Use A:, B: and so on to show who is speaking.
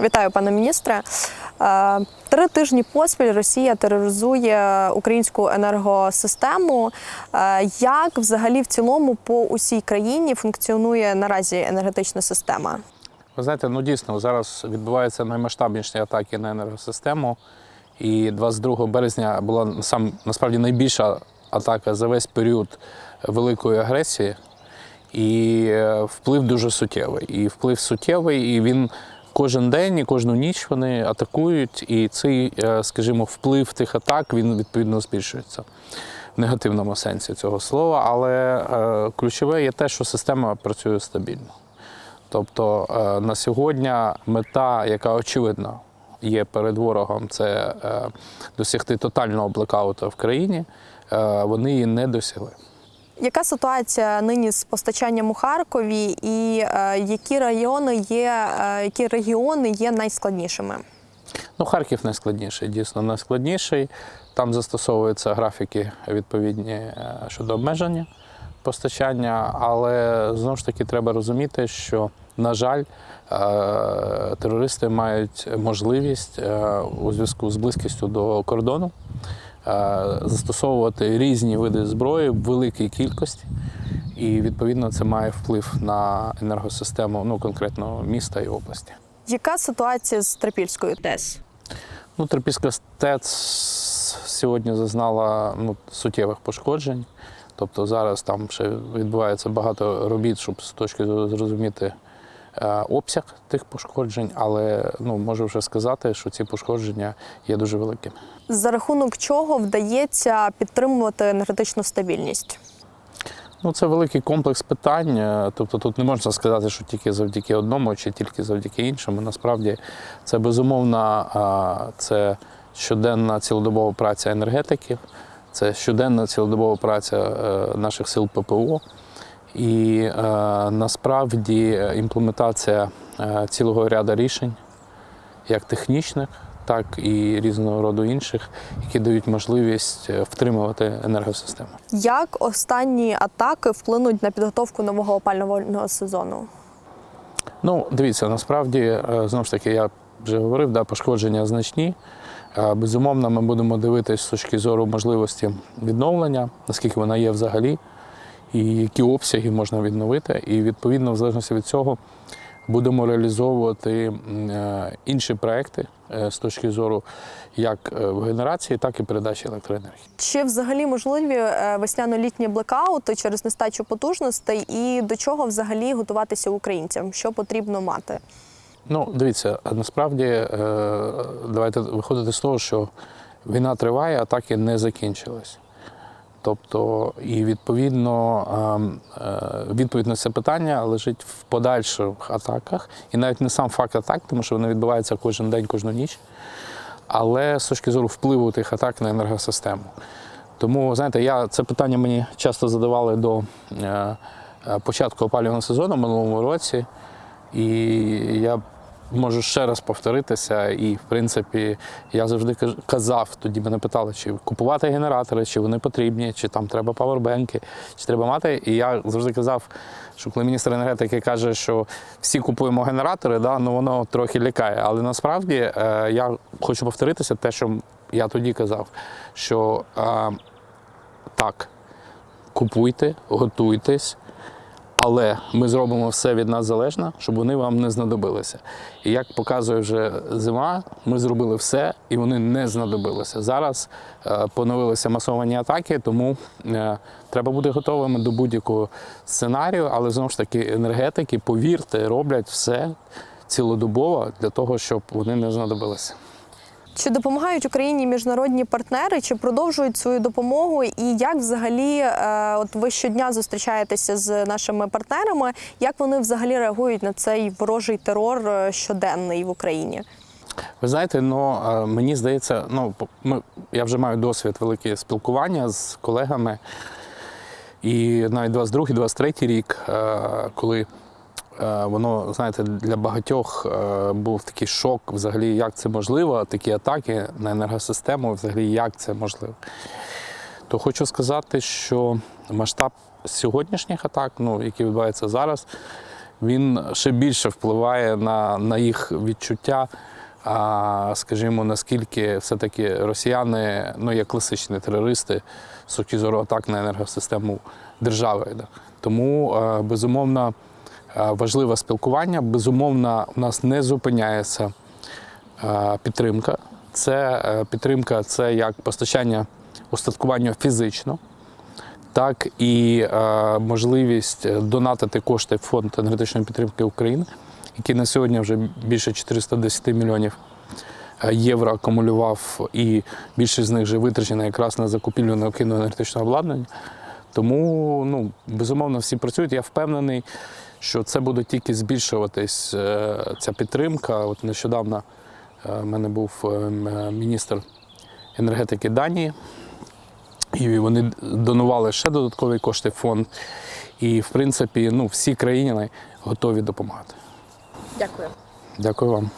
A: Вітаю, пане міністре. Е, Три тижні поспіль Росія тероризує українську енергосистему. Е, Як взагалі в цілому по усій країні функціонує наразі енергетична система?
B: Ви знаєте, ну дійсно зараз відбуваються наймасштабніші атаки на енергосистему. І 22 березня була сам насправді найбільша атака за весь період великої агресії. І е, вплив дуже суттєвий. І вплив суттєвий, і він кожен день і кожну ніч вони атакують. І цей, е, скажімо, вплив тих атак він відповідно збільшується в негативному сенсі цього слова. Але е, ключове є те, що система працює стабільно. Тобто е, на сьогодні мета, яка очевидно є перед ворогом, це досягти тотального блекауту в країні. Вони її не досягли.
A: Яка ситуація нині з постачанням у Харкові, і е, які райони є, е, які регіони є найскладнішими?
B: Ну, Харків найскладніший, дійсно найскладніший. Там застосовуються графіки відповідні е, щодо обмеження постачання, але знову ж таки треба розуміти, що, на жаль, терористи мають можливість у зв'язку з близькістю до кордону застосовувати різні види зброї в великій кількості. І відповідно це має вплив на енергосистему, ну конкретно міста і області.
A: Яка ситуація з Трипільською ТЕС?
B: Ну, Терпільська ТЕЦ сьогодні зазнала ну, суттєвих пошкоджень. Тобто зараз там ще відбувається багато робіт, щоб з точки зору зрозуміти е, обсяг тих пошкоджень, але ну, можу вже сказати, що ці пошкодження є дуже великими.
A: За рахунок чого вдається підтримувати енергетичну стабільність?
B: Ну, це великий комплекс питань. е, Тобто тут не можна сказати, що тільки завдяки одному чи тільки завдяки іншому. Насправді це безумовно це щоденна цілодобова праця енергетиків, це щоденна цілодобова праця е, наших сил ППО. І е, насправді імплементація е, цілого ряду рішень, як технічних, так і різного роду інших, які дають можливість е, втримувати енергосистему.
A: Як останні атаки вплинуть на підготовку нового опалювального сезону?
B: Ну, дивіться, насправді, е, знову ж таки, я вже говорив, да, пошкодження значні. Безумовно, ми будемо дивитися з точки зору можливості відновлення, наскільки вона є взагалі, і які обсяги можна відновити. І відповідно, в залежності від цього, будемо реалізовувати е, інші проекти е, з точки зору як е, в генерації, так і передачі електроенергії.
A: Чи взагалі можливі е, весняно-літні блекаути через нестачу потужностей, і до чого взагалі готуватися українцям? Що потрібно мати?
B: Ну, дивіться, насправді е, давайте виходити з того, що війна триває, атаки не закінчились. Тобто, і відповідно ем, е, відповідь на це питання лежить в подальших атаках, і навіть не сам факт атак, тому що вони відбуваються кожен день, кожну ніч, але з точки зору впливу тих атак на енергосистему. Тому, знаєте, я це питання мені часто задавали до е, е, початку опалювального сезону минулому році. І я можу ще раз повторитися. І, в принципі, я завжди казав, тоді мене питали, чи купувати генератори, чи вони потрібні, чи там треба павербенки, чи треба мати. І я завжди казав, що коли міністр енергетики каже, що всі купуємо генератори, да, ну воно трохи лякає. Але насправді е, я хочу повторитися те, що я тоді казав, що е, так, купуйте, готуйтесь. Але ми зробимо все від нас залежне, щоб вони вам не знадобилися. І як показує вже зима, ми зробили все, і вони не знадобилися. Зараз е, поновилися масовані атаки, тому е, треба бути готовими до будь-якого сценарію. Але знову ж таки, енергетики, повірте, роблять все цілодобово для того, щоб вони не знадобилися.
A: Чи допомагають Україні міжнародні партнери, чи продовжують свою допомогу? І як взагалі, е, от ви щодня зустрічаєтеся з нашими партнерами, як вони взагалі реагують на цей ворожий терор е, щоденний в Україні?
B: Ви знаєте, ну е, мені здається, ну ми, я вже маю досвід велике спілкування з колегами. І навіть 22-23 рік, коли воно, знаєте, для багатьох е, був такий шок, взагалі, як це можливо, такі атаки на енергосистему, взагалі, як це можливо. То хочу сказати, що масштаб сьогоднішніх атак, ну, які відбуваються зараз, він ще більше впливає на, на їх відчуття. А скажімо, наскільки все-таки росіяни ну, є класичні терористи з точки зору атак на енергосистему держави. Тому, е, безумовно, е, важливе спілкування. Безумовно, у нас не зупиняється е, підтримка. Це е, підтримка це як постачання устаткування фізично, так і е, можливість донатити кошти в фонд енергетичної підтримки України, який на сьогодні вже більше 410 мільйонів е, євро акумулював, і більшість з них вже витрачено якраз на закупівлю необхідного енергетичного обладнання. Тому, ну, безумовно, всі працюють. Я впевнений, що це буде тільки збільшуватись е, ця підтримка. От нещодавно е, в мене був е, міністр енергетики Данії, і вони донували ще додаткові кошти в фонд. І, в принципі, ну, всі країни готові допомагати.
A: Дякую.
B: Дякую вам.